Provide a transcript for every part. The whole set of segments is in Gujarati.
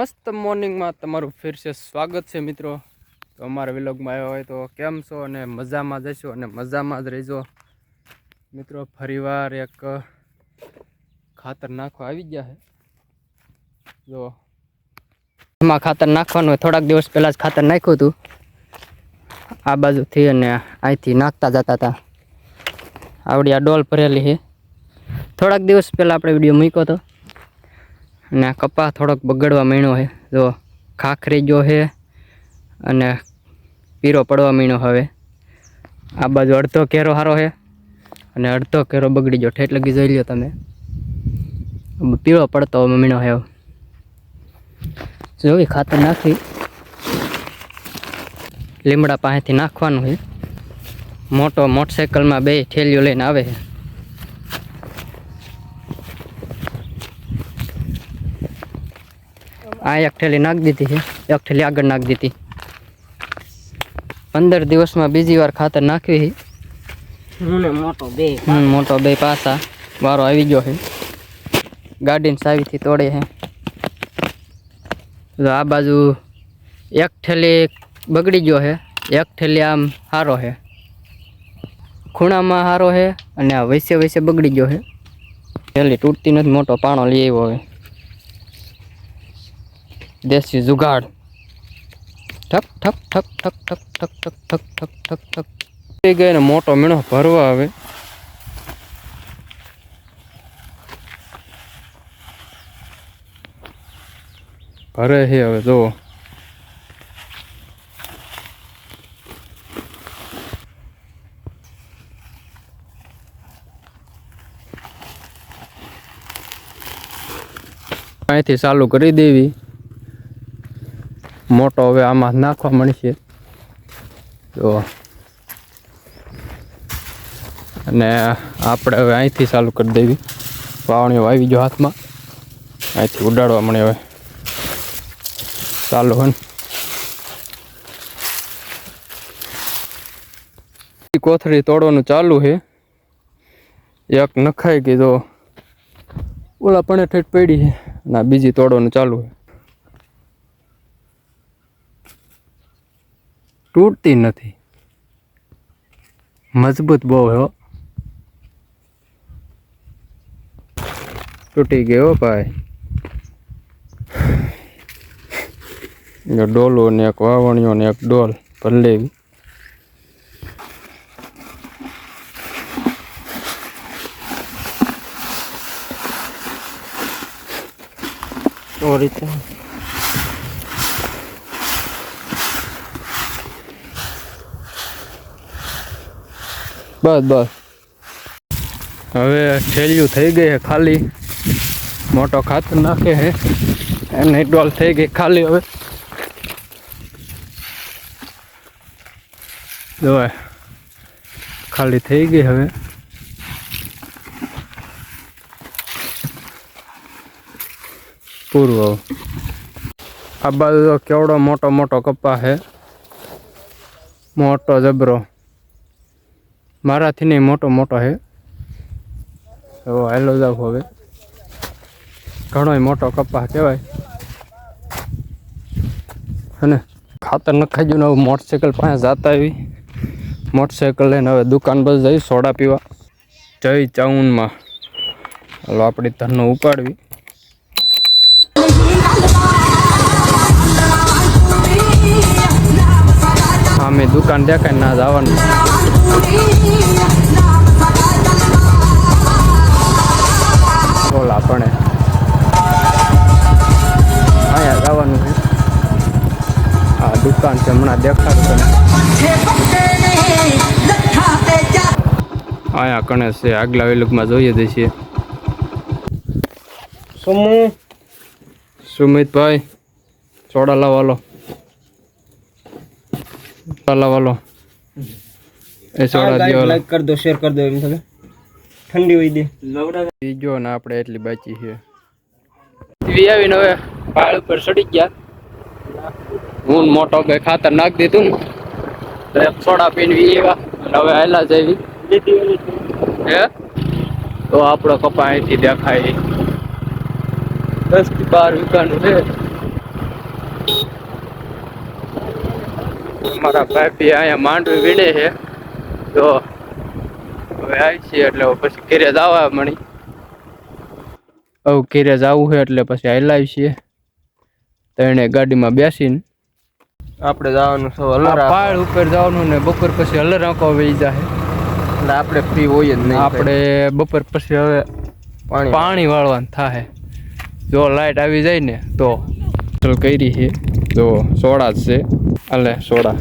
મસ્ત મોર્નિંગમાં તમારું ફેર છે. સ્વાગત છે મિત્રો. તો અમારા વિલોગમાં આવ્યો હોય તો કેમ છો અને મજામાં જશો અને મજામાં જ રહેજો. મિત્રો, ફરીવાર એક ખાતર નાખવા આવી ગયા છે. જો. એમાં ખાતર નાખવાનું હોય, થોડાક દિવસ પહેલાં જ ખાતર નાખ્યું હતું. આ બાજુથી અને અહીંથી નાખતા જતા હતા. આવડી આ ડોલ ભરેલી છે. થોડાક દિવસ પહેલાં આપણે વીડિયો મૂક્યો હતો. અને કપા થોડોક બગડવા મીણો છે. જો ખાખરી જો છે અને પીરો પડવા મીણો હવે. આ બાજુ અડધો કેરો સારો છે અને અડધો કેરો બગડી ગયો ઠેઠ લગી જોઈ લો તમે. પીળો પડતો મીણો છે જોઈ ખાતર નાખી લીમડા પાસેથી નાખવાનું છે. મોટો મોટરસાઇકલમાં બે થેલીઓ લઈને આવે છે. આ એક થેલી નાખી દીધી છે. એક થેલી આગળ નાખી દીધી. પંદર દિવસમાં બીજી વાર ખાતર નાખવી મોટો બે મોટો બે પાસા. વારો આવી ગયો છે. ગાડીને સાવીથી તોડે છે. તો આ બાજુ એક થેલી બગડી ગયો છે. એક થેલી આમ સારો છે. ખૂણામાં સારો છે અને આ વૈસે વૈસે બગડી ગયો છે. થેલી તૂટતી નથી મોટો પાણો લઈ આવ્યો હવે દેશી જુગાડ ઠક ઠક ઠક ઠક ઠક ઠક ઠક ઠક ઠક ઠક ઠક થઈ ગઈ ને મોટો મીણો ભરવા આવે ભરે છે હવે જો અહીંથી ચાલુ કરી દેવી મોટો હવે આમાં નાખવા મળશે. તો અને આપણે હવે અહીંથી ચાલુ કરી દેવી. વાવણીઓ આવી ગયો હાથમાં. અહીંથી ઉડાડવા મળે હવે. ચાલુ હન. કોથળી તોડવાનું ચાલુ છે. એક નખાઈ ગઈ તો ઓલા પણ ઠેઠ પડી છે. અને બીજી તોડવાનું ચાલુ છે. તૂટતી નથી. મજબૂત બહુ હે. હો તૂટી ગયો ભાઈ. ડોલો ને એક વાવણીઓ ને એક ડોલ ભરલેવી. તો બસ બસ. હવે થેલિયું થઈ ગઈ છે ખાલી. મોટો ખાતર નાખે છે. એને ડોલ થઈ ગઈ ખાલી હવે. જોવાય ખાલી થઈ ગઈ હવે. પૂરું આ બાજુ કેવડો મોટો મોટો કપા છે. મોટો જબરો. મારાથી નહીં, મોટો મોટો છે એવો હાલો જાવ હવે. ઘણો મોટો કપા કહેવાય. અને ખાતર નખાઈ ગયું ને હવે મોટરસાઇકલ પાસે જતા આવી. મોટરસાઇકલ લઈને હવે દુકાન બસ જઈ સોડા પીવા. જય ચાઉનમાં. હાલો, આપણી ધરનો ઉપાડવી. સામે દુકાન દેખાય ના જવાનું. આ દુકાન છે હમણાં દેખાડશે આયા કણે છે આગલા વેલુકમાં જોઈએ દઈએ સુમુ. સુમિતભાઈ સોડા લાવાલો લાવાલો એ સોડા દ્યો લાઈક કરી દો શેર કરી દો એમ તમે ઠંડી હોય દે. બીજો ને આપણે એટલી બાચી છે. આવીને હવે પાળ ઉપર ચડી ગયા. હું મોટો ભાઈ ખાતર નાખ દીધું ને સોડા પીણવી એવા. હવે આયલા જેવી હે? તો આપણો કપા અહીંથી દેખાય. દસથી બાર વીઘાનું છે. મારા ભાઈ અહીંયા માંડવી વીણે છે. તો હવે આવી છીએ એટલે પછી ઘેરે જવા મળી. હવે ઘેરે જવું છે એટલે પછી આવી છીએ. તો એને ગાડીમાં બેસીને. આપણે જવાનું છે હલર પહાડ ઉપર જવાનું ને બપોર પછી હલર આંખો વહી જાય. એટલે આપણે ફ્રી હોઈએ જ નહીં આપણે બપોર પછી હવે પાણી પાણી વાળવાનું થાય. જો લાઈટ આવી જાય ને તો ચાલ કરી છે જો સોડા જ છે. અલે સોડા.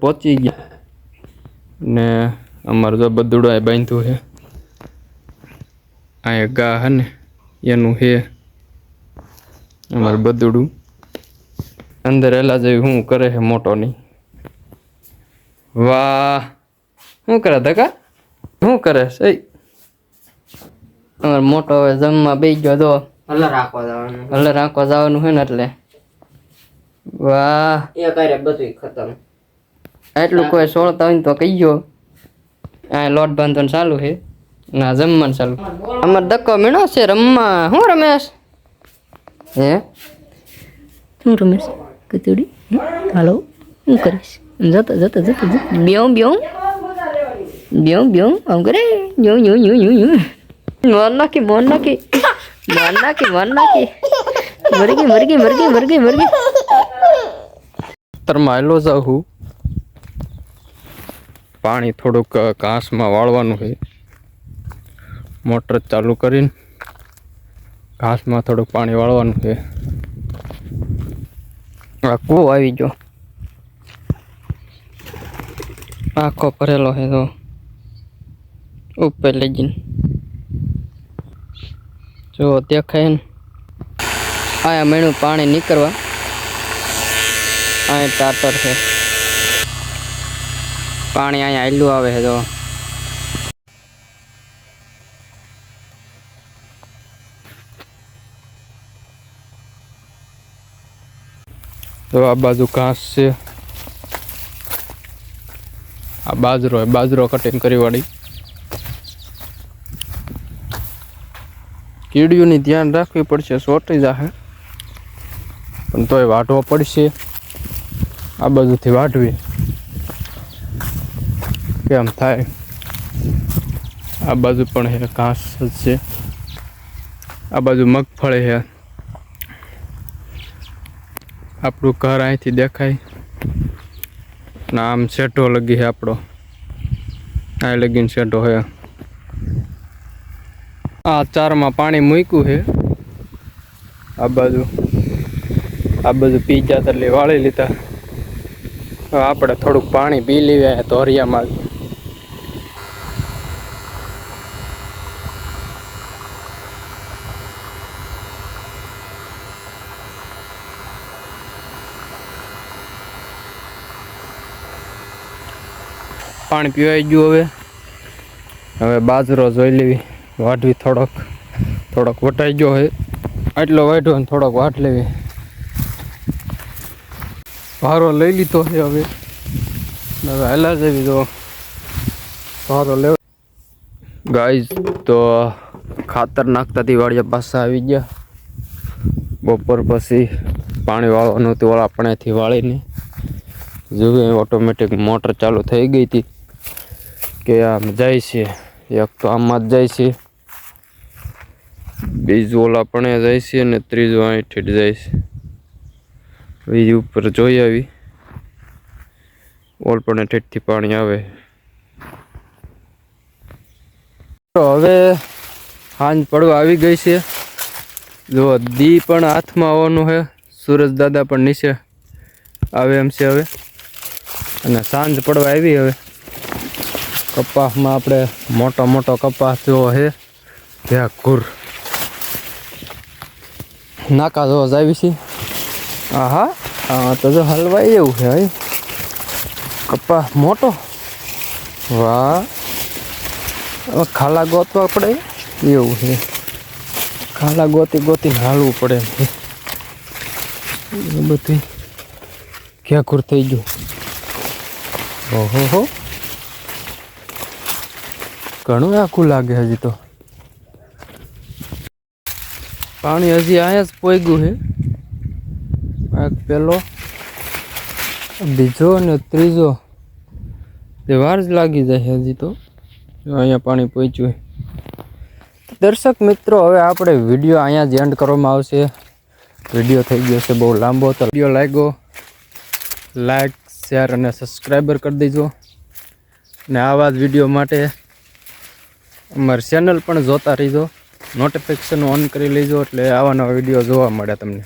પહોંચી ગયા. ને અમારું જો બધું એ બાંધ્યું છે. અહીંયા ગા હે ને એનું છે અમારું બધુડું. અંદર એલા જેવી હું કરે છે મોટો નહીં વાહ શું કરે ધકા? શું કરે છે? અમારે મોટો હવે જમવા બે ગયો તો. હલર રાખવા જવાનું. હલર આંખવા જવાનું છે ને એટલે. વાહ. એ કરે બધું ખતમ. એટલું કોઈ સોળતા હોય ને તો કહી ગયો આ લોટ બાંધવાનું ચાલુ છે. ના જમવાનું ચાલુ. અમાર ધક્કો મીણો છે રમવા. હું રમેશ? હે? શું રમેશ? કચોડી? હાલો. શું કરીશ? જતો જતો જતો બ્યો બ્યો બ્યો બ્યો આમ કરે. યો યો યો યો યો મોર નાખી મોર નાખી. મોર નાખી મોર નાખી. મરગી મરગી મરગી મરગી મરગી તરમાં આવેલો જાઉં હું. પાણી થોડુંક ઘાસમાં વાળવાનું છે. મોટર ચાલુ કરીને ઘાસમાં થોડુંક પાણી વાળવાનું છે. કૂવો આવી ગયો આખો ભરેલો છે તો ઉપર લઈ જઈને જો દેખાય ને આયા મેણું પાણી નીકળવા અહીંયા ટાટર છે પાણી અહીંયા આયલું આવે છે તો તો આ બાજુ ઘાસ છે. આ બાજરો બાજરો કટિંગ કરી વાળી. કીડીઓની ધ્યાન રાખવી પડશે, સોટી જાહે. પણ તોય વાઢવો પડશે. આ બાજુથી વાઢવી. કેમ થાય? આ બાજુ પણ છે ઘાસ છે. આ બાજુ મગફળી છે આપણું ઘર અહીંથી દેખાય. ને આમ શેઢો લગી છે આપણો. આ લગીને શેઢો છે. આ ચારમાં પાણી મૂક્યું છે. આ બાજુ આ બાજુ પીજા જાતરલી વાળી લીધા. આપણે થોડુંક પાણી પી લીધા ધોરિયામાં. પાણી પીવાઈ ગયું હવે. હવે બાજરો જોઈ લેવી. વાઢવી થોડોક થોડોક વટાઈ ગયો હોય. આટલો વાઢ્યો ને થોડોક વાટ લેવી. ભારો લઈ લીધો છે હવે. હવે હાલા જેવી તો ભારો લેવ. ગાઈઝ, તો ખાતર નાખતા વાળિયા પાછા આવી ગયા. બપોર પછી પાણી વાળવાનું હતું ઓલા આપણેથી વાળીને. જોયું ઓટોમેટિક મોટર ચાલુ થઈ ગઈ હતી. કે આમ જાય છે. એક તો આમાં જ જાય છે. બીજું ઓલા પણ જાય છે અને ત્રીજું અહીંથી જાય છે. બીજી ઉપર જોઈ આવી. ઓલ પણ ઠેઠથી પાણી આવે. તો હવે સાંજ પડવા આવી ગઈ છે. જો દી પણ હાથમાં આવવાનું છે. સૂરજ દાદા પણ નીચે આવે એમ છે હવે. અને સાંજ પડવા આવી હવે. કપાસમાં આપણે મોટો મોટો કપાસ જેવો છે. ત્યાં ઘૂર. નાકા જોવા જ આવી છે. આહા હા તો જો હલવાઈ એવું છે ભાઈ. કપાસ મોટો. વાહ. ખાલા ગોતવા પડે. એવું છે. ખાલા ગોતી ગોતીને હાલવું પડે એ બધું ક્યાં થઈ ગયું? ઓહો, હો. ઘણું આખું લાગે હજી તો. પાણી હજી અહીંયા જ પોગ્યું છે આ પહેલો બીજો અને ત્રીજો તે વાર જ લાગી જાય હજી તો. અહીંયા પાણી પહોંચ્યું દર્શક મિત્રો, હવે આપણે વીડિયો અહીંયા જ એન્ડ કરવામાં આવશે. વીડિયો થઈ ગયો છે બહુ લાંબો, તો વીડિયો લાગ્યો. લાઈક શેર અને સબસ્ક્રાઈબર કરી દેજો. ને આવા જ વીડિયો માટે અમારી ચેનલ પણ જોતા રહીજો. નોટિફિકેશન ઓન કરી લેજો એટલે આવા નવા વીડિયો જોવા મળે તમને.